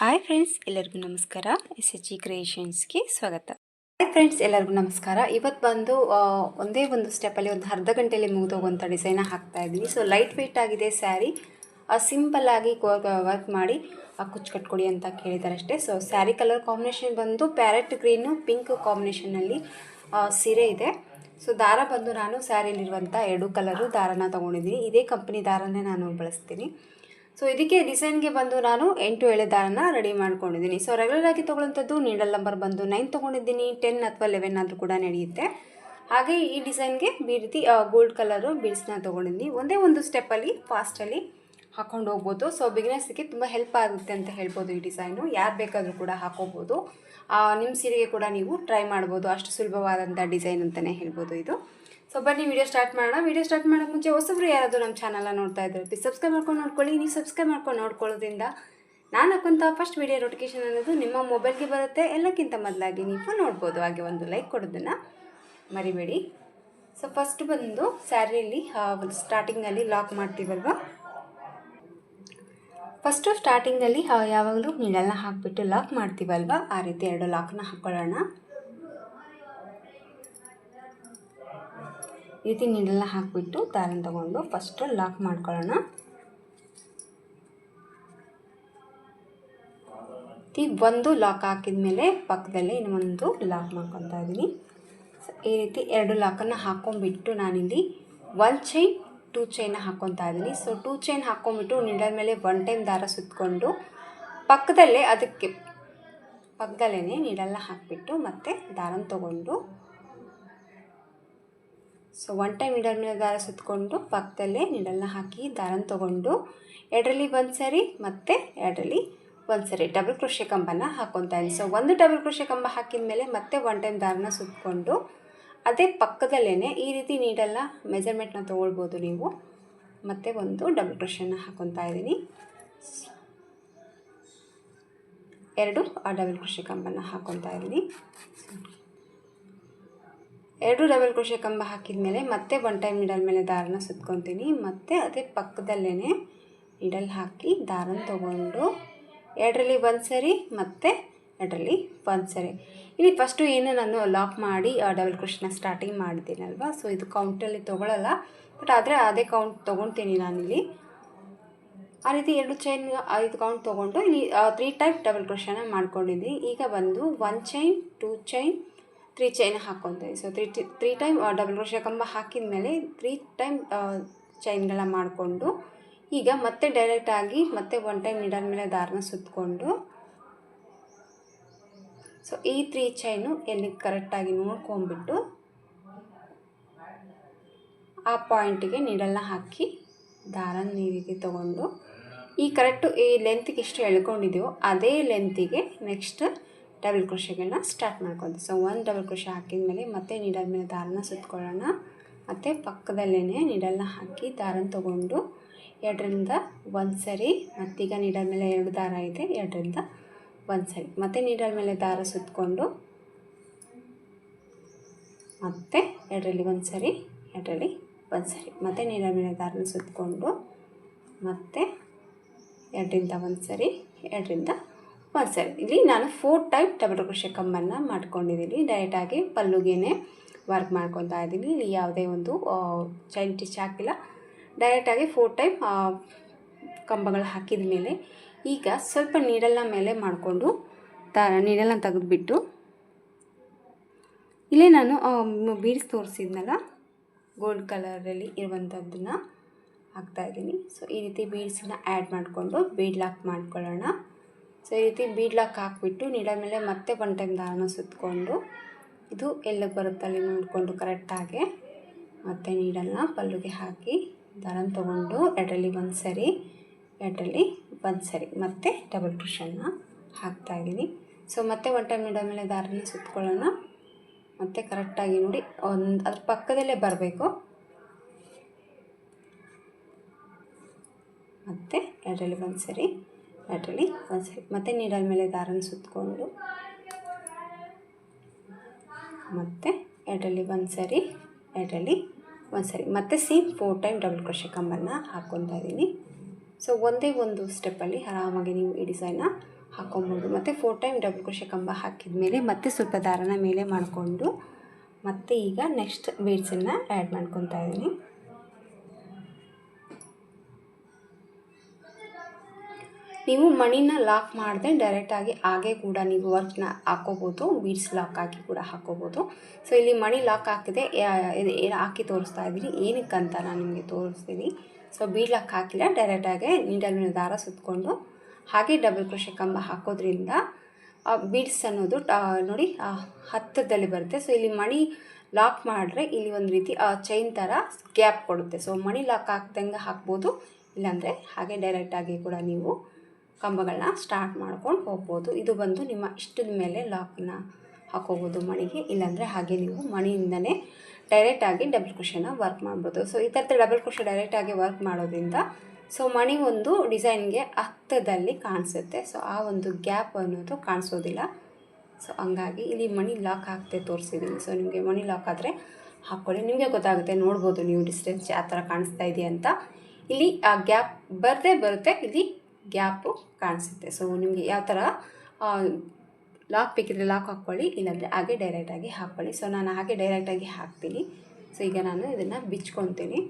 Hi friends ಎಲ್ಲರಿಗೂ ನಮಸ್ಕಾರ. S H G ಕ್ರಿಯೇಷನ್ಸ್ಗೆ ಸ್ವಾಗತ. ಹಾಯ್ ಫ್ರೆಂಡ್ಸ್ ಎಲ್ಲರಿಗೂ ನಮಸ್ಕಾರ. ಇವತ್ತು ಬಂದು ಒಂದೇ ಒಂದು ಸ್ಟೆಪ್ಪಲ್ಲಿ ಒಂದು ಅರ್ಧ ಗಂಟೆಯಲ್ಲಿ ಮುಗಿದೋಗುವಂಥ ಡಿಸೈನ ಹಾಕ್ತಾ ಇದ್ದೀನಿ. ಸೊ ಲೈಟ್ ವೆಯ್ಟ್ ಆಗಿದೆ ಸ್ಯಾರಿ ಸಿಂಪಲ್ ಆಗಿ ವರ್ಕ್ ಮಾಡಿ ಕುಚ್ಚು ಕಟ್ಕೊಡಿ ಅಂತ ಕೇಳಿದ್ದಾರೆ ಅಷ್ಟೇ ಸೊ ಸ್ಯಾರಿ ಕಲರ್ ಕಾಂಬಿನೇಷನ್ ಬಂದು ಪ್ಯಾರೆಟ್ ಗ್ರೀನು ಪಿಂಕ್ ಕಾಂಬಿನೇಷನಲ್ಲಿ ಸೀರೆ ಇದೆ. ಸೊ ದಾರ ಬಂದು ನಾನು ಸ್ಯಾರಿಯಲ್ಲಿರುವಂಥ ಎರಡು ಕಲರು ದಾರನ ತೊಗೊಂಡಿದ್ದೀನಿ. ಇದೇ ಕಂಪ್ನಿ ದಾರನೇ ನಾನು ಬಳಸ್ತೀನಿ. ಸೊ ಇದಕ್ಕೆ ಡಿಸೈನ್ಗೆ ಬಂದು ನಾನು ಎಂಟು ಎಳೆ ದಾರನ ರೆಡಿ ಮಾಡ್ಕೊಂಡಿದ್ದೀನಿ. ಸೊ ರೆಗ್ಯುಲರ್ ಆಗಿ ತೊಗೊಳ್ಳೋಂಥದ್ದು ನೀಡಲ್ ನಂಬರ್ ಬಂದು ನೈನ್ ತೊಗೊಂಡಿದ್ದೀನಿ ಟೆನ್ ಅಥವಾ ಲೆವೆನ್ ಆದರೂ ಕೂಡ ನಡೆಯುತ್ತೆ. ಹಾಗೆ ಈ ಡಿಸೈನ್ಗೆ ಈ ರೀತಿ ಗೋಲ್ಡ್ ಕಲರು ಬೀಡ್ಸ್ನ ತೊಗೊಂಡಿದ್ದೀನಿ. ಒಂದೇ ಒಂದು ಸ್ಟೆಪ್ಪಲ್ಲಿ ಫಾಸ್ಟಲ್ಲಿ ಹಾಕೊಂಡು ಹೋಗ್ಬೋದು. ಸೊ ಬಿಗ್ನೆಸ್ಗೆ ತುಂಬ ಹೆಲ್ಪ್ ಆಗುತ್ತೆ ಅಂತ ಹೇಳ್ಬೋದು ಈ ಡಿಸೈನು ಯಾರು ಬೇಕಾದರೂ ಕೂಡ ಹಾಕೋಬೋದು. ನಿಮ್ಮ ಸೀರೆಗೆ ಕೂಡ ನೀವು ಟ್ರೈ ಮಾಡ್ಬೋದು. ಅಷ್ಟು ಸುಲಭವಾದಂಥ ಡಿಸೈನ್ ಅಂತಲೇ ಹೇಳ್ಬೋದು ಇದು. ಸೊ ಬನ್ನಿ ವಿಡಿಯೋ ಸ್ಟಾರ್ಟ್ ಮಾಡೋಣ. ವಿಡಿಯೋ ಸ್ಟಾರ್ಟ್ ಮಾಡೋ ಮುಂಚೆ ಹೊಸಬ್ರು ಯಾರಾದರೂ ನಮ್ಮ ಚಾನಲ್ನ ನೋಡ್ತಾ ಇದ್ದಾರೆ ಪ್ಲೀಸ್ ಸಬ್ಸ್ಕ್ರೈಬ್ ಮಾಡ್ಕೊಂಡು ನೋಡ್ಕೊಳ್ಳಿ. ನೀವು ಸಬ್ಸ್ಕ್ರೈಬ್ ಮಾಡ್ಕೊಂಡು ನೋಡ್ಕೊಳ್ಳೋದ್ರಿಂದ ನಾನು ಹಾಕುವಂಥ ಫಸ್ಟ್ ವಿಡಿಯೋ ನೋಟಿಫಿಕೇಶನ್ ಅನ್ನೋದು ನಿಮ್ಮ ಮೊಬೈಲ್ಗೆ ಬರುತ್ತೆ. ಎಲ್ಲಕ್ಕಿಂತ ಮೊದಲಾಗಿ ನೀವು ನೋಡ್ಬೋದು. ಹಾಗೆ ಒಂದು ಲೈಕ್ ಕೊಡೋದನ್ನು ಮರಿಬೇಡಿ. ಸೊ ಫಸ್ಟ್ ಬಂದು ಸ್ಯಾರಿಯಲ್ಲಿ ಸ್ಟಾರ್ಟಿಂಗಲ್ಲಿ ಲಾಕ್ ಮಾಡ್ತೀವಲ್ವ? ಫಸ್ಟು ಸ್ಟಾರ್ಟಿಂಗಲ್ಲಿ ಯಾವಾಗಲೂ ನೀಡಲ್ನ ಹಾಕಿಬಿಟ್ಟು ಲಾಕ್ ಮಾಡ್ತೀವಲ್ವ? ಆ ರೀತಿ ಎರಡು ಲಾಕ್ನ ಹಾಕ್ಕೊಳ್ಳೋಣ ಈ ರೀತಿ ನೀರೆಲ್ಲ ಹಾಕಿಬಿಟ್ಟು ದಾರನ ತಗೊಂಡು ಫಸ್ಟು ಲಾಕ್ ಮಾಡ್ಕೊಳ್ಳೋಣ. ಈ ಒಂದು ಲಾಕ್ ಹಾಕಿದ ಮೇಲೆ ಪಕ್ಕದಲ್ಲೇ ಇನ್ನೊಂದು ಲಾಕ್ ಮಾಡ್ಕೊತಾ ಇದ್ದೀನಿ. ಈ ರೀತಿ ಎರಡು ಲಾಕನ್ನು ಹಾಕೊಂಡ್ಬಿಟ್ಟು ನಾನಿಲ್ಲಿ ಒನ್ ಚೈನ್ ಟೂ ಚೈನ್ ಹಾಕ್ಕೊತಾ ಇದ್ದೀನಿ. ಸೊ ಟೂ ಚೈನ್ ಹಾಕ್ಕೊಂಬಿಟ್ಟು ನೀಡಲ್ ಮೇಲೆ ಒನ್ ಟೈಮ್ ದಾರ ಸುತ್ತಕೊಂಡು ಪಕ್ಕದಲ್ಲೇ ಅದಕ್ಕೆ ಪಕ್ಕದಲ್ಲೇ ನೀಡೆಲ್ಲ ಹಾಕಿಬಿಟ್ಟು ಮತ್ತೆ ದಾರನ ತೊಗೊಂಡು ಸೊ ಒನ್ ಟೈಮ್ ನೀಡಲ್ ಮೇಲೆ ದಾರ ಸುತ್ತಕೊಂಡು ಪಕ್ಕದಲ್ಲೇ ನೀಡಲ್ನ ಹಾಕಿ ದಾರನ ತೊಗೊಂಡು, ಎರಡರಲ್ಲಿ ಒಂದು ಸರಿ ಮತ್ತು ಎರಡರಲ್ಲಿ ಒಂದು ಸರಿ ಡಬಲ್ ಕೃಷಿ ಕಂಬನ ಹಾಕ್ಕೊತಾ ಇದ್ದೀನಿ ಸೊ ಒಂದು ಡಬಲ್ ಕೃಷಿ ಕಂಬ ಹಾಕಿದ ಮೇಲೆ ಮತ್ತೆ ಒನ್ ಟೈಮ್ ದಾರನ ಸುತ್ತಕೊಂಡು ಅದೇ ಪಕ್ಕದಲ್ಲೇ ಈ ರೀತಿ ನೀಡಲ್ನ ಮೆಜರ್ಮೆಂಟ್ನ ತೊಗೊಳ್ಬೋದು ನೀವು. ಮತ್ತೆ ಒಂದು ಡಬಲ್ ಕ್ರೋಶನ ಹಾಕ್ಕೊತಾ ಇದ್ದೀನಿ. ಎರಡು ಆ ಡಬಲ್ ಕೃಷಿ ಕಂಬನ ಹಾಕ್ಕೊತಾ ಇದ್ದೀನಿ. ಎರಡು ಡಬಲ್ ಕ್ರೋಶೆ ಕಂಬ ಹಾಕಿದ ಮೇಲೆ ಮತ್ತೆ ಒನ್ ಟೈಮ್ ನೀಡಲ್ ಮೇಲೆ ದಾರನ ಸುತ್ಕೊತೀನಿ. ಮತ್ತು ಅದೇ ಪಕ್ಕದಲ್ಲೇ ನೀಡಲ್ ಹಾಕಿ ದಾರನ ತೊಗೊಂಡು ಎರಡರಲ್ಲಿ ಒಂದು ಸರಿ ಮತ್ತು ಎರಡರಲ್ಲಿ ಒಂದು ಸರಿ. ಇಲ್ಲಿ ಫಸ್ಟು ಏನು ನಾನು ಲಾಕ್ ಮಾಡಿ ಡಬಲ್ ಕ್ರೋಶನ ಸ್ಟಾರ್ಟಿಂಗ್ ಮಾಡಿದ್ದೀನಲ್ವ ಸೊ ಇದು ಕೌಂಟಲ್ಲಿ ತೊಗೊಳ್ಳಲ್ಲ ಬಟ್ ಆದರೆ ಅದೇ ಕೌಂಟ್ ತೊಗೊತೀನಿ ನಾನಿಲ್ಲಿ. ಆ ರೀತಿ ಎರಡು ಚೈನ್ ಐದು ಕೌಂಟ್ ತೊಗೊಂಡು ಇಲ್ಲಿ ತ್ರೀ ಟೈಪ್ ಡಬಲ್ ಕ್ರೋಶನ ಮಾಡ್ಕೊಂಡಿದ್ದೀನಿ. ಈಗ ಬಂದು one chain two chain three chain ಹಾಕ್ಕೊತೀವಿ so three three time double crochet ಕಂಬ ಹಾಕಿದ ಮೇಲೆ ತ್ರೀ ಟೈಮ್ ಚೈನ್ಗಳ ಮಾಡಿಕೊಂಡು, ಈಗ ಮತ್ತೆ ಡೈರೆಕ್ಟಾಗಿ ಮತ್ತೆ ಒನ್ ಟೈಮ್ ನೀಡಲ್ ಮೇಲೆ ದಾರನ ಸುತ್ತಕೊಂಡು ಸೊ ಈ ತ್ರೀ ಚೈನು ಎಲ್ಲಿ ಕರೆಕ್ಟಾಗಿ ನೋಡ್ಕೊಂಬಿಟ್ಟು ಆ ಪಾಯಿಂಟಿಗೆ ನೀಡಲ್ನ ಹಾಕಿ ದಾರನ ಈ ರೀತಿ ತೊಗೊಂಡು, ಈ ಕರೆಕ್ಟು ಈ ಲೆಂತ್ಗೆ ಎಷ್ಟು ಎಳ್ಕೊಂಡಿದೆಯೋ, ಅದೇ ಲೆಂತಿಗೆ ನೆಕ್ಸ್ಟ್ ಡಬಲ್ ಕ್ರೋಶೆಗಳನ್ನ ಸ್ಟಾರ್ಟ್ ಮಾಡ್ಕೊತೀವಿ. ಸೊ ಒಂದು ಡಬಲ್ ಕ್ರೋಶೆ ಹಾಕಿದ ಮೇಲೆ ಮತ್ತೆ ನೀಡಲ್ ಮೇಲೆ ದಾರನ ಸುತ್ಕೊಳ್ಳೋಣ. ಮತ್ತು ಪಕ್ಕದಲ್ಲೇ ನೀಡಲ್ನ ಹಾಕಿ ದಾರನ ತೊಗೊಂಡು ಎರಡರಿಂದ ಒಂದು ಸರಿ, ಮತ್ತೀಗ ನೀಡಲ್ ಮೇಲೆ ಎರಡು ದಾರ ಇದೆ, ಎರಡರಿಂದ ಒಂದು ಸರಿ. ಮತ್ತೆ ನೀಡಲ್ ಮೇಲೆ ದಾರ ಸುತ್ತಕೊಂಡು ಮತ್ತೆ ಎರಡರಲ್ಲಿ ಒಂದು ಸರಿ, ಎರಡರಲ್ಲಿ ಒಂದು ಸರಿ. ಮತ್ತು ನೀಡಲ್ ಮೇಲೆ ದಾರನ ಸುತ್ತಕೊಂಡು ಮತ್ತೆ ಎರಡರಿಂದ ಒಂದು ಸರಿ, ಎರಡರಿಂದ ಸರಿ ಇಲ್ಲಿ ನಾನು ಫೋರ್ ಟೈಪ್ ಟೊಮೆಟೊ ಕೃಷಿ ಕಂಬನ್ನು ಮಾಡ್ಕೊಂಡಿದ್ದೀನಿ. ಡೈರೆಕ್ಟಾಗಿ ಪಲ್ಲುಗೇನೆ ವರ್ಕ್ ಮಾಡ್ಕೊತಾ ಇದ್ದೀನಿ. ಇಲ್ಲಿ ಯಾವುದೇ ಒಂದು ಚೈನ್ ಟಿಚ್ ಹಾಕಿಲ್ಲ. ಡೈರೆಕ್ಟಾಗಿ ಫೋರ್ ಟೈಪ್ ಕಂಬಗಳು ಹಾಕಿದ ಮೇಲೆ ಈಗ ಸ್ವಲ್ಪ ನೀಡಲ್ನ ಮೇಲೆ ಮಾಡಿಕೊಂಡು ತ ನೀಡಲ್ನ ತೆಗೆದುಬಿಟ್ಟು ಇಲ್ಲೇ ನಾನು ಬೀಡ್ಸ್ ತೋರಿಸಿದ್ನಲ್ಲ? ಗೋಲ್ಡ್ ಕಲರಲ್ಲಿ ಇರುವಂಥದ್ದನ್ನು ಹಾಕ್ತಾಯಿದ್ದೀನಿ ಸೊ ಈ ರೀತಿ ಬೀಡ್ಸನ್ನ ಆ್ಯಡ್ ಮಾಡಿಕೊಂಡು ಬೀಡ್ ಲಾಕ್ ಮಾಡ್ಕೊಳ್ಳೋಣ. ಸೊ ಈ ರೀತಿ ಬೀಡ್ಲಾಕ್ ಹಾಕಿಬಿಟ್ಟು ನೀಡಲ್ ಮೇಲೆ ಮತ್ತೆ ಒನ್ ಟೈಮ್ ದಾರನ ಸುತ್ತಕೊಂಡು ಇದು ಎಲ್ಲ ಬರುತ್ತಲ್ಲಿ ನೋಡಿಕೊಂಡು ಕರೆಕ್ಟಾಗಿ ಮತ್ತೆ ನೀಡನ್ನು ಪಲ್ಲುಗೆ ಹಾಕಿ ದಾರನ ತೊಗೊಂಡು ಎರಡರಲ್ಲಿ ಒಂದು ಸರಿ, ಎರಡರಲ್ಲಿ ಒಂದು ಸರಿ ಮತ್ತೆ ಡಬಲ್ ಕ್ರಿಷನ್ನ ಹಾಕ್ತಾಯಿದ್ದೀನಿ ಸೊ ಮತ್ತೆ ಒನ್ ಟೈಮ್ ನೀಡೋ ಮೇಲೆ ದಾರನ ಸುತ್ತಕೊಳ್ಳೋಣ ಮತ್ತೆ ಕರೆಕ್ಟಾಗಿ ನೋಡಿ, ಒಂದು ಅದ್ರ ಪಕ್ಕದಲ್ಲೇ ಬರಬೇಕು. ಮತ್ತು ಎರಡರಲ್ಲಿ ಒಂದು ಸರಿ ಎರಡರಲ್ಲಿ ಒಂದು ಸರಿ ಮತ್ತು ನೀಡಲ್ ಮೇಲೆ ದಾರನ ಸುತ್ತಕೊಂಡು ಮತ್ತು ಎರಡರಲ್ಲಿ ಒಂದು ಸರಿ ಎರಡರಲ್ಲಿ ಒಂದು ಸರಿ. ಮತ್ತು same four time double crochet ಕಂಬನ್ನು ಹಾಕ್ಕೊತಾ ಇದ್ದೀನಿ ಸೊ ಒಂದೇ ಒಂದು ಸ್ಟೆಪ್ಪಲ್ಲಿ ಆರಾಮಾಗಿ ನೀವು ಈ ಡಿಸೈನ್ನ ಹಾಕ್ಕೊಬೋದು. ಮತ್ತು ಫೋರ್ ಟೈಮ್ ಡಬಲ್ ಕ್ರೋಶೆ ಕಂಬ ಹಾಕಿದ ಮೇಲೆ ಮತ್ತೆ ಸ್ವಲ್ಪ ದಾರನ ಮೇಲೆ ಮಾಡಿಕೊಂಡು, ಮತ್ತೆ ಈಗ ನೆಕ್ಸ್ಟ್ ಬೀಡ್ಸನ್ನು ಆ್ಯಡ್ ಮಾಡ್ಕೊತಾ ಇದ್ದೀನಿ ನೀವು ಮಣಿನ ಲಾಕ್ ಮಾಡದೆ ಡೈರೆಕ್ಟಾಗಿ ಹಾಗೆ ಕೂಡ ನೀವು ವರ್ಕ್ನ ಹಾಕೋಬೋದು ಬೀಡ್ಸ್ ಲಾಕ್ ಹಾಕಿ ಕೂಡ ಹಾಕೋಬೋದು. ಸೊ ಇಲ್ಲಿ ಮಣಿ ಲಾಕ್ ಹಾಕಿದೆ ಹಾಕಿ ತೋರಿಸ್ತಾ ಇದ್ದೀನಿ. ಏನಕ್ಕಂತ ನಾನು ನಿಮಗೆ ತೋರಿಸ್ತೀನಿ. ಸೊ ಬೀಡ್ ಲಾಕ್ ಹಾಕಿಲ್ಲ ಡೈರೆಕ್ಟಾಗಿ ನೀಡಲ್ ಮೇಲೆ ದಾರ ಸುತ್ತಕೊಂಡು ಹಾಗೆ ಡಬಲ್ ಕ್ರೋಶೆ ಕಂಬ ಹಾಕೋದ್ರಿಂದ ಬೀಡ್ಸ್ ಅನ್ನೋದು ನೋಡಿ ಹತ್ತಿರದಲ್ಲಿ ಬರುತ್ತೆ. ಸೊ ಇಲ್ಲಿ ಮಣಿ ಲಾಕ್ ಮಾಡಿದ್ರೆ ಇಲ್ಲಿ ಒಂದು ರೀತಿ ಚೈನ್ ಥರ ಗ್ಯಾಪ್ ಕೊಡುತ್ತೆ. ಸೊ ಮಣಿ ಲಾಕ್ ಹಾಕ್ದಂಗೆ ಹಾಕ್ಬೋದು, ಇಲ್ಲಾಂದರೆ ಹಾಗೆ ಡೈರೆಕ್ಟಾಗಿ ಕೂಡ ನೀವು ಕಂಬಗಳನ್ನ ಸ್ಟಾರ್ಟ್ ಮಾಡ್ಕೊಂಡು ಹೋಗ್ಬೋದು. ಇದು ಬಂದು ನಿಮ್ಮ ಇಷ್ಟದ ಮೇಲೆ ಲಾಕ್ನ ಹಾಕೋಬೋದು ಮಣಿಗೆ. ಇಲ್ಲಾಂದರೆ ಹಾಗೆ ನೀವು ಮಣಿಯಿಂದನೇ ಡೈರೆಕ್ಟಾಗಿ ಡಬಲ್ ಕ್ರೋಶನ ವರ್ಕ್ ಮಾಡ್ಬೋದು. ಸೊ ಈ ಥರದ ಡಬಲ್ ಕ್ರೋಶ ಡೈರೆಕ್ಟಾಗಿ ವರ್ಕ್ ಮಾಡೋದ್ರಿಂದ ಸೊ ಮಣಿ ಒಂದು ಡಿಸೈನ್ಗೆ ಹತ್ತದಲ್ಲಿ ಕಾಣಿಸುತ್ತೆ. ಸೊ ಆ ಒಂದು ಗ್ಯಾಪ್ ಅನ್ನೋದು ಕಾಣಿಸೋದಿಲ್ಲ. ಸೊ ಹಂಗಾಗಿ ಇಲ್ಲಿ ಮಣಿ ಲಾಕ್ ಹಾಕ್ತೆ ತೋರಿಸಿದ್ದೀನಿ ಸೊ ನಿಮಗೆ ಮಣಿ ಲಾಕ್ ಆದರೆ ಹಾಕ್ಕೊಳ್ಳಿ ನಿಮಗೆ ಗೊತ್ತಾಗುತ್ತೆ, ನೋಡ್ಬೋದು ನೀವು ಡಿಸ್ಟೆನ್ಸ್ ಯಾವ ಥರ ಕಾಣಿಸ್ತಾ ಇದೆಯಾ ಅಂತ. ಇಲ್ಲಿ ಆ ಗ್ಯಾಪ್ ಬರದೇ ಬರುತ್ತೆ. ಇಲ್ಲಿ ಗ್ಯಾಪು ಕಾಣಿಸುತ್ತೆ. ಸೊ ನಿಮಗೆ ಯಾವ ಥರ ಲಾಕ್ ಬೇಕಿದ್ರೆ ಲಾಕ್ ಹಾಕ್ಕೊಳ್ಳಿ, ಇಲ್ಲಾಂದರೆ ಹಾಗೆ ಡೈರೆಕ್ಟಾಗಿ ಹಾಕ್ಕೊಳ್ಳಿ. ಸೊ ನಾನು ಹಾಗೆ ಡೈರೆಕ್ಟಾಗಿ ಹಾಕ್ತೀನಿ. ಸೊ ಈಗ ನಾನು ಇದನ್ನು ಬಿಚ್ಕೊತೀನಿ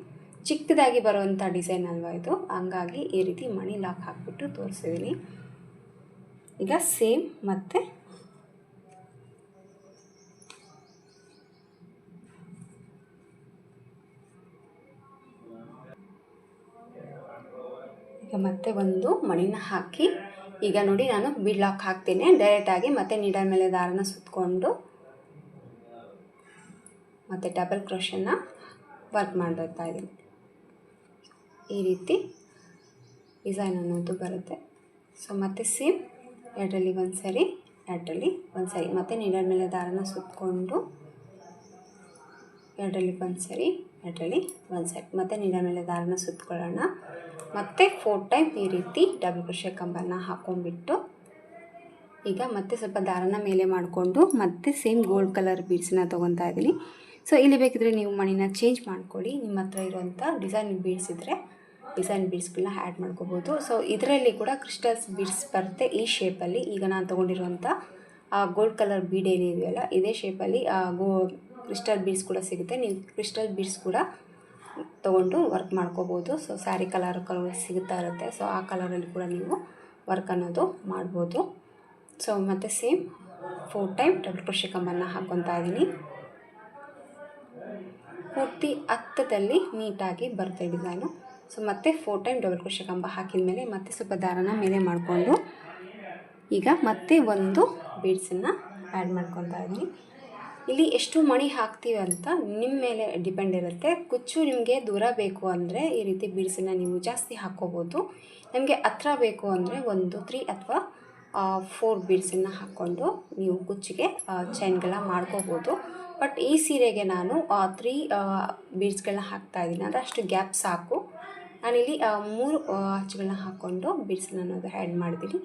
ಚಿಕ್ಕದಾಗಿ ಬರುವಂಥ ಡಿಸೈನ್ ಅಲ್ವಾ ಇದು? ಹಂಗಾಗಿ ಈ ರೀತಿ ಮಣಿ ಲಾಕ್ ಹಾಕ್ಬಿಟ್ಟು ತೋರಿಸಿದ್ದೀನಿ ಈಗ ಸೇಮ್ ಮತ್ತು ಈಗ ಮತ್ತೆ ಒಂದು ಮಣಿನ ಹಾಕಿ, ಈಗ ನೋಡಿ ನಾನು ಬಿಡ್ಲಾಕ್ ಹಾಕ್ತೀನಿ. ಡೈರೆಕ್ಟಾಗಿ ಮತ್ತೆ ನೀಡಲ್ ಮೇಲೆ ದಾರನ ಸುತ್ತಕೊಂಡು ಮತ್ತು ಡಬಲ್ ಕ್ರೋಶನ್ನ ವರ್ಕ್ ಮಾಡ್ತಾ ಇದ್ದೀನಿ. ಈ ರೀತಿ ಡಿಸೈನ್ ಅನ್ನೋದು ಬರುತ್ತೆ. ಸೊ ಮತ್ತೆ ಸೇಮ್ ಎರಡರಲ್ಲಿ ಒಂದು ಸರಿ, ಎರಡರಲ್ಲಿ ಒಂದು ಸರಿ. ಮತ್ತು ನೀಡಲ್ ಮೇಲೆ ದಾರನ ಸುತ್ತಕೊಂಡು ಎರಡರಲ್ಲಿ ಒಂದು ಸರಿ. ಎರಡರಲ್ಲಿ ಒಂದು ಸೈಡ್ ಮತ್ತು ನೀಡಲ್ ಮೇಲೆ ದಾರನ ಸುತ್ತಕೊಳ್ಳೋಣ ಮತ್ತು ಫೋರ್ ಟೈಮ್ ಈ ರೀತಿ ಡಬಲ್ ಕ್ರೋಶೆ ಕಂಬನ ಹಾಕೊಂಡ್ಬಿಟ್ಟು ಈಗ ಮತ್ತೆ ಸ್ವಲ್ಪ ದಾರನ ಮೇಲೆ ಮಾಡಿಕೊಂಡು ಮತ್ತೆ ಸೇಮ್ ಗೋಲ್ಡ್ ಕಲರ್ ಬೀಡ್ಸನ್ನ ತೊಗೊತಾ ಇದ್ದೀನಿ. ಸೊ ಇಲ್ಲಿ ಬೇಕಿದ್ರೆ ನೀವು ಮಣಿನ ಚೇಂಜ್ ಮಾಡ್ಕೊಳ್ಳಿ. ನಿಮ್ಮ ಹತ್ರ ಇರುವಂಥ ಡಿಸೈನ್ ಬೀಡ್ಸ್ ಇದ್ದರೆ ಡಿಸೈನ್ ಬೀಡ್ಸ್ಗಳನ್ನ ಆ್ಯಡ್ ಮಾಡ್ಕೋಬೋದು. ಸೊ ಇದರಲ್ಲಿ ಕೂಡ ಕ್ರಿಸ್ಟಲ್ಸ್ ಬೀಡ್ಸ್ ಬರುತ್ತೆ ಈ ಶೇಪಲ್ಲಿ ಈಗ ನಾನು ತೊಗೊಂಡಿರುವಂಥ ಗೋಲ್ಡ್ ಕಲರ್ ಬೀಡ್ ಏನಿದೆಯಲ್ಲ, ಇದೇ ಶೇಪಲ್ಲಿ ಗೋ ಕ್ರಿಸ್ಟಲ್ ಬೀಡ್ಸ್ ಕೂಡ ಸಿಗುತ್ತೆ. ನೀವು ಕ್ರಿಸ್ಟಲ್ ಬೀಡ್ಸ್ ಕೂಡ ತೊಗೊಂಡು ವರ್ಕ್ ಮಾಡ್ಕೋಬೋದು. ಸೊ, ಸ್ಯಾರಿ ಕಲರ್ ಕಲರ್ ಸಿಗುತ್ತಾ ಇರುತ್ತೆ. ಸೊ, ಆ ಕಲರಲ್ಲಿ ಕೂಡ ನೀವು ವರ್ಕ್ ಅನ್ನೋದು ಮಾಡ್ಬೋದು. ಸೊ, ಮತ್ತು ಸೇಮ್ ಫೋರ್ ಟೈಮ್ ಡಬಲ್ ಕೃಷಿ ಕಂಬನ ಹಾಕ್ಕೊತಾ ಇದ್ದೀನಿ. ಪೂರ್ತಿ ಹತ್ತದಲ್ಲಿ ನೀಟಾಗಿ ಬರುತ್ತೆ ನಾನು ಸೊ, ಮತ್ತೆ ಫೋರ್ ಟೈಮ್ ಡಬಲ್ ಕೃಷಿ ಕಂಬ ಹಾಕಿದ ಮೇಲೆ ಮತ್ತೆ ಸ್ವಲ್ಪ ದಾರನ ಮೇಲೆ ಮಾಡಿಕೊಂಡು ಈಗ ಮತ್ತೆ ಒಂದು ಬೀಡ್ಸನ್ನು ಆ್ಯಡ್ ಮಾಡ್ಕೊತಾ ಇದ್ದೀನಿ. ಇಲ್ಲಿ ಎಷ್ಟು ಮಣಿ ಹಾಕ್ತೀವಿ ಅಂತ ನಿಮ್ಮ ಮೇಲೆ ಡಿಪೆಂಡ್ ಇರುತ್ತೆ. ಕುಚ್ಚು ನಿಮಗೆ ದೂರ ಬೇಕು ಅಂದರೆ ಈ ರೀತಿ ಬೀಡ್ಸನ್ನು ನೀವು ಜಾಸ್ತಿ ಹಾಕ್ಕೋಬೋದು ನಿಮಗೆ ಹತ್ರ ಬೇಕು ಅಂದರೆ ಒಂದು ತ್ರೀ ಅಥವಾ ಫೋರ್ ಬೀಡ್ಸನ್ನು ಹಾಕ್ಕೊಂಡು ನೀವು ಕುಚ್ಚಿಗೆ ಚೈನ್ಗಳ ಮಾಡ್ಕೋಬೋದು. ಬಟ್ ಈ ಸೀರೆಗೆ ನಾನು ತ್ರೀ ಬೀಡ್ಸ್ಗಳನ್ನ ಹಾಕ್ತಾ ಇದ್ದೀನಿ. ಅಂದರೆ ಅಷ್ಟು ಗ್ಯಾಪ್ ಸಾಕು. ನಾನಿಲ್ಲಿ ಮೂರು ಹಚ್ಚುಗಳನ್ನ ಹಾಕ್ಕೊಂಡು ಬೀಡ್ಸನ್ನ ಅನ್ನೋದು ಆ್ಯಡ್ ಮಾಡಿದ್ದೀನಿ.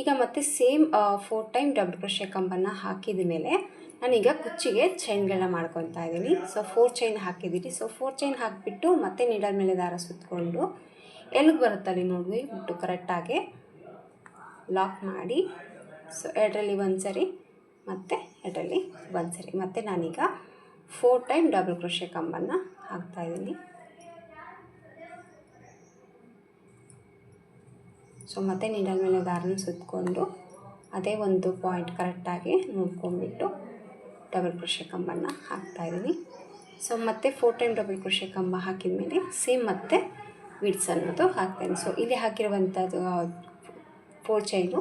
ಈಗ ಮತ್ತೆ same four time double crochet ಕಂಬನ್ನು ಹಾಕಿದ ಮೇಲೆ ನಾನೀಗ ಕುಚ್ಚಿಗೆ ಚೈನ್ಗಳನ್ನ ಮಾಡ್ಕೊತಾ ಇದ್ದೀನಿ. ಸೊ ಫೋರ್ ಚೈನ್ ಹಾಕಿದ್ದೀನಿ ಸೊ ಫೋರ್ ಚೈನ್ ಹಾಕಿಬಿಟ್ಟು ಮತ್ತೆ ನೀಡಲ್ ಮೇಲೆ ದಾರ ಸುತ್ತಕೊಂಡು ಎಲ್ಲಿಗೆ ಬರುತ್ತಲ್ಲಿ ನೋಡಿ ಬಿಟ್ಟು ಕರೆಕ್ಟಾಗಿ ಲಾಕ್ ಮಾಡಿ. ಸೊ ಎರಡರಲ್ಲಿ ಒಂದು ಸರಿ ಮತ್ತು ಎರಡರಲ್ಲಿ ಒಂದು ಸರಿ. ಮತ್ತು ನಾನೀಗ ಫೋರ್ ಟೈಮ್ ಡಬಲ್ ಕ್ರೋಶೆ ಕಂಬನ್ನು ಹಾಕ್ತಾಯಿದ್ದೀನಿ ಸೊ ಮತ್ತೆ ನೀಡಲ್ ಮೇಲೆ ದಾರನ ಸುತ್ತಕೊಂಡು ಅದೇ ಒಂದು ಪಾಯಿಂಟ್ ಕರೆಕ್ಟಾಗಿ ನೋಡ್ಕೊಂಡ್ಬಿಟ್ಟು ಡಬಲ್ ಕ್ರೋಶೆ ಕಂಬನ ಹಾಕ್ತಾಯಿದ್ದೀನಿ ಸೊ ಮತ್ತೆ ಫೋರ್ ಟೈಮ್ ಡಬಲ್ ಕ್ರೋಶೆ ಕಂಬ ಹಾಕಿದ ಮೇಲೆ ಸೇಮ್ ಮತ್ತೆ ವಿಡ್ಸ್ ಅನ್ನೋದು ಹಾಕ್ತೇನೆ. ಸೊ ಇಲ್ಲಿ ಹಾಕಿರುವಂಥದ್ದು ಫೋರ್ ಚೈನು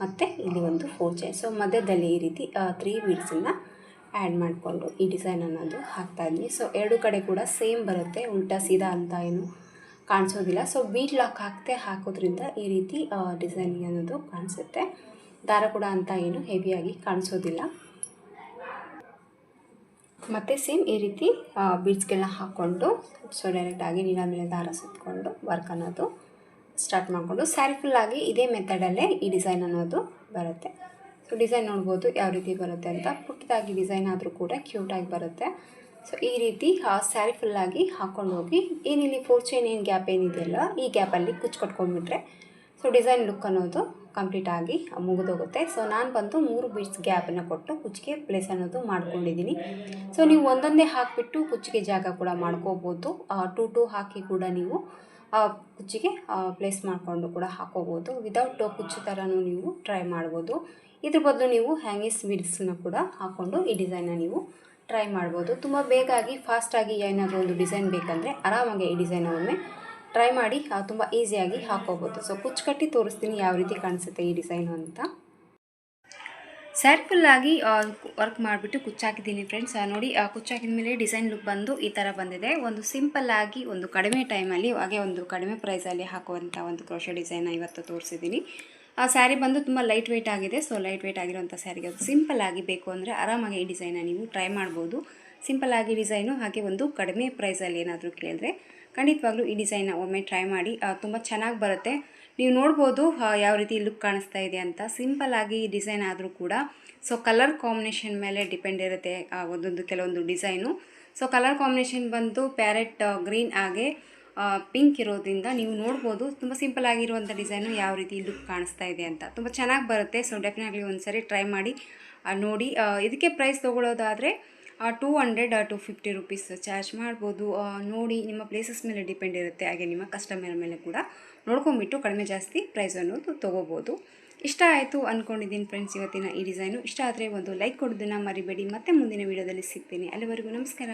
ಮತ್ತು ಇಲ್ಲಿ ಒಂದು ಫೋರ್ ಚೈನ್ ಸೊ ಮಧ್ಯದಲ್ಲಿ ಈ ರೀತಿ ತ್ರೀ ವೀಡ್ಸನ್ನು ಆ್ಯಡ್ ಮಾಡಿಕೊಂಡು ಈ ಡಿಸೈನ್ ಅನ್ನೋದು ಹಾಕ್ತಾಯಿದ್ದೀನಿ ಸೊ ಎರಡು ಕಡೆ ಕೂಡ ಸೇಮ್ ಬರುತ್ತೆ. ಉಲ್ಟಾ ಸೀದಾ ಅಂತ ಏನು ಕಾಣಿಸೋದಿಲ್ಲ. ಸೊ ಬೀಟ್ ಲಾಕ್ ಹಾಕ್ತೆ, ಹಾಕೋದ್ರಿಂದ ಈ ರೀತಿ ಡಿಸೈನಿಂಗ್ ಅನ್ನೋದು ಕಾಣಿಸುತ್ತೆ. ದಾರ ಕೂಡ ಅಂತ ಏನು ಹೆವಿಯಾಗಿ ಕಾಣಿಸೋದಿಲ್ಲ. ಮತ್ತು ಸೇಮ್ ಈ ರೀತಿ ಬೀಡ್ಸ್ಗಳನ್ನ ಹಾಕ್ಕೊಂಡು ಸೊ ಡೈರೆಕ್ಟಾಗಿ ನೀರ ಮೇಲೆ ದಾರ ಸುತ್ತಕೊಂಡು ವರ್ಕ್ ಅನ್ನೋದು ಸ್ಟಾರ್ಟ್ ಮಾಡಿಕೊಂಡು ಸ್ಯಾರಿ ಫುಲ್ಲಾಗಿ ಇದೇ ಮೆಥಡಲ್ಲೇ ಈ ಡಿಸೈನ್ ಅನ್ನೋದು ಬರುತ್ತೆ. ಸೊ ಡಿಸೈನ್ ನೋಡ್ಬೋದು ಯಾವ ರೀತಿ ಬರುತ್ತೆ ಅಂತ. ಪುಟ್ಟದಾಗಿ ಡಿಸೈನ್ ಆದರೂ ಕೂಡ ಕ್ಯೂಟಾಗಿ ಬರುತ್ತೆ. ಸೊ ಈ ರೀತಿ ಸ್ಯಾರಿ ಫುಲ್ಲಾಗಿ ಹಾಕ್ಕೊಂಡು ಹೋಗಿ, ಏನಿಲ್ಲಿ ಫೋರ್ ಚೈನ್ ಏನು ಗ್ಯಾಪ್ ಏನಿದೆಯಲ್ಲ, ಈ ಗ್ಯಾಪಲ್ಲಿ ಕುಚ್ಚು ಕಟ್ಕೊಂಡ್ಬಿಟ್ರೆ ಸೊ ಡಿಸೈನ್ ಲುಕ್ ಅನ್ನೋದು ಕಂಪ್ಲೀಟ್ ಆಗಿ ಮುಗಿದೋಗುತ್ತೆ. ಸೊ ನಾನು ಬಂದು ಮೂರು ಬೀಟ್ಸ್ ಗ್ಯಾಪನ್ನು ಕೊಟ್ಟು ಕುಚ್ಚಿಗೆ ಪ್ಲೇಸ್ ಅನ್ನೋದು ಮಾಡ್ಕೊಂಡಿದ್ದೀನಿ ಸೊ ನೀವು ಒಂದೊಂದೇ ಹಾಕಿಬಿಟ್ಟು ಕುಚ್ಚಿಗೆ ಜಾಗ ಕೂಡ ಮಾಡ್ಕೋಬೋದು. ಟೂ ಟು ಹಾಕಿ ಕೂಡ ನೀವು ಕುಚ್ಚಿಗೆ ಪ್ಲೇಸ್ ಮಾಡಿಕೊಂಡು ಕೂಡ ಹಾಕೋಬೋದು. ವಿದೌಟ್ ಕುಚ್ಚು ಥರನೂ ನೀವು ಟ್ರೈ ಮಾಡ್ಬೋದು. ಇದ್ರ ಬದಲು ನೀವು ಹ್ಯಾಂಗಿಸ್ ಬೀಡ್ಸ್ನ ಕೂಡ ಹಾಕ್ಕೊಂಡು ಈ ಡಿಸೈನ್ನ ನೀವು ಟ್ರೈ ಮಾಡ್ಬೋದು. ತುಂಬ ಬೇಗಾಗಿ ಫಾಸ್ಟಾಗಿ ಏನಾದರೂ ಒಂದು ಡಿಸೈನ್ ಬೇಕಂದರೆ ಆರಾಮಾಗಿ ಈ ಡಿಸೈನ್ ಒಮ್ಮೆ ಟ್ರೈ ಮಾಡಿ ತುಂಬ ಈಸಿಯಾಗಿ ಹಾಕೋಬೋದು. ಸೊ ಕುಚ್ಚು ಕಟ್ಟಿ ತೋರಿಸ್ತೀನಿ ಯಾವ ರೀತಿ ಕಾಣಿಸುತ್ತೆ ಈ ಡಿಸೈನು ಅಂತ. ಸ್ಯಾರಿ ಫುಲ್ಲಾಗಿ ವರ್ಕ್ ಮಾಡಿಬಿಟ್ಟು ಕುಚ್ಚಾಕಿದ್ದೀನಿ ಫ್ರೆಂಡ್ಸ್ ನೋಡಿ ಕುಚ್ಚಾಕಿದ ಮೇಲೆ ಡಿಸೈನ್ ಲುಕ್ ಬಂದು ಈ ಥರ ಬಂದಿದೆ. ಒಂದು ಸಿಂಪಲ್ ಆಗಿ ಒಂದು ಕಡಿಮೆ ಟೈಮಲ್ಲಿ ಹಾಗೆ ಒಂದು ಕಡಿಮೆ ಪ್ರೈಸಲ್ಲಿ ಹಾಕುವಂಥ ಒಂದು ಕ್ರೋಶ ಡಿಸೈನ್ ಇವತ್ತು ತೋರಿಸಿದ್ದೀನಿ. ಆ ಸ್ಯಾರಿ ಬಂದು ತುಂಬ ಲೈಟ್ ವೆಯ್ಟ್ ಆಗಿದೆ. ಸೊ ಲೈಟ್ ವೆಯ್ಟ್ ಆಗಿರುವಂಥ ಸ್ಯಾರಿಗೆ ಅದು ಸಿಂಪಲ್ ಆಗಿ ಬೇಕು ಅಂದರೆ ಆರಾಮಾಗಿ ಈ ಡಿಸೈನ್ನ ನೀವು ಟ್ರೈ ಮಾಡ್ಬೋದು. ಸಿಂಪಲ್ ಆಗಿ ಡಿಸೈನು, ಹಾಗೆ ಒಂದು ಕಡಿಮೆ ಪ್ರೈಸಲ್ಲಿ ಏನಾದರೂ ಕೇಳಿದ್ರೆ ಖಂಡಿತವಾಗ್ಲೂ ಈ ಡಿಸೈನ್ನ ಒಮ್ಮೆ ಟ್ರೈ ಮಾಡಿ ತುಂಬ ಚೆನ್ನಾಗಿ ಬರುತ್ತೆ. ನೀವು ನೋಡ್ಬೋದು ಯಾವ ರೀತಿ ಲುಕ್ ಕಾಣಿಸ್ತಾ ಇದೆ ಅಂತ. ಸಿಂಪಲ್ ಆಗಿ ಈ ಡಿಸೈನ್ ಆದರೂ ಕೂಡ ಸೊ ಕಲರ್ ಕಾಂಬಿನೇಷನ್ ಮೇಲೆ ಡಿಪೆಂಡ್ ಇರುತ್ತೆ ಒಂದೊಂದು ಕೆಲವೊಂದು ಡಿಸೈನು. ಸೊ ಕಲರ್ ಕಾಂಬಿನೇಷನ್ ಬಂದು ಪ್ಯಾರೆಟ್ ಗ್ರೀನ್ ಹಾಗೆ ಪಿಂಕ್ ಇರೋದ್ರಿಂದ ನೀವು ನೋಡ್ಬೋದು, ತುಂಬ ಸಿಂಪಲ್ ಆಗಿರುವಂಥ ಡಿಸೈನು ಯಾವ ರೀತಿ ಲುಕ್ ಕಾಣಿಸ್ತಾ ಇದೆ ಅಂತ. ತುಂಬ ಚೆನ್ನಾಗಿ ಬರುತ್ತೆ ಸೊ ಡೆಫಿನೆಟ್ಲಿ ಒಂದು ಸರಿ ಟ್ರೈ ಮಾಡಿ ನೋಡಿ. ಇದಕ್ಕೆ price ತೊಗೊಳ್ಳೋದಾದರೆ two hundred to fifty rupees charge ಮಾಡ್ಬೋದು. ನೋಡಿ ನಿಮ್ಮ ಪ್ಲೇಸಸ್ ಮೇಲೆ ಡಿಪೆಂಡ್ ಇರುತ್ತೆ. ಹಾಗೆ ನಿಮ್ಮ ಕಸ್ಟಮರ್ ಮೇಲೆ ಕೂಡ ನೋಡ್ಕೊಂಬಿಟ್ಟು ಕಡಿಮೆ ಜಾಸ್ತಿ ಪ್ರೈಸ್ ಅನ್ನೋದು ತೊಗೋಬೋದು. ಇಷ್ಟ ಆಯಿತು ಅಂದ್ಕೊಂಡಿದ್ದೀನಿ ಫ್ರೆಂಡ್ಸ್ ಇವತ್ತಿನ ಈ ಡಿಸೈನು ಇಷ್ಟ ಆದರೆ ಒಂದು ಲೈಕ್ ಕೊಡೋದನ್ನು ಮರಿಬೇಡಿ. ಮತ್ತೆ ಮುಂದಿನ ವೀಡಿಯೋದಲ್ಲಿ ಸಿಗ್ತೀನಿ. ಅಲ್ಲಿವರೆಗೂ ನಮಸ್ಕಾರ.